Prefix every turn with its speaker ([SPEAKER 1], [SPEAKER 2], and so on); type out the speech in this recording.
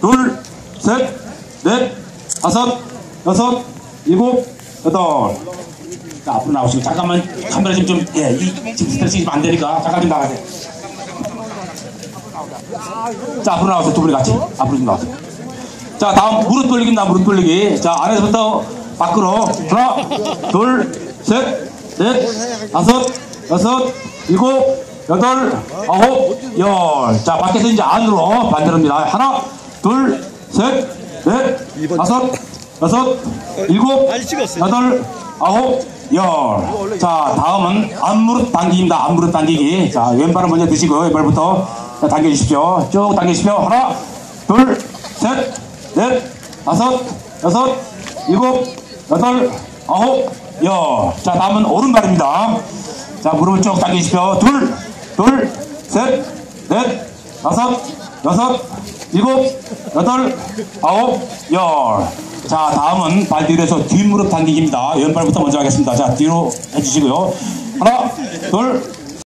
[SPEAKER 1] 둘, 셋, 넷, 다섯, 여섯, 일곱, 여덟. 자, 앞으로 나오시고 잠깐만 카메라 좀좀 예, 이 지금 스트레스 안 되니까 잠깐 좀 나가세요. 자, 앞으로 나오세요. 두 분이 같이. 앞으로 좀 나오세요. 자, 다음 무릎 돌리기입니다. 무릎 돌리기. 자, 안에서부터 밖으로 하나, 둘, 셋, 넷, 다섯, 여섯, 일곱, 여덟, 아홉, 열. 자, 밖에서 이제 안으로 반대로입니다. 하나, 둘, 셋, 넷, 다섯, 여섯, 일곱, 여덟, 아홉, 열. 자, 다음은 앞무릎 당기기입니다. 앞무릎 당기기. 자, 왼발을 먼저 드시고 왼발부터 자, 당겨주십시오. 쭉 당기십시오. 하나, 둘, 셋, 넷, 다섯, 여섯, 일곱, 여덟, 아홉, 열. 자, 다음은 오른발입니다. 자, 무릎을 쭉 당기십시오. 둘, 둘, 셋, 넷, 다섯, 여섯, 일곱, 여덟, 아홉, 열. 자, 다음은 발 뒤로 해서 뒷무릎 당기기입니다. 왼발부터 먼저 하겠습니다. 자, 뒤로 해주시고요. 하나, 둘,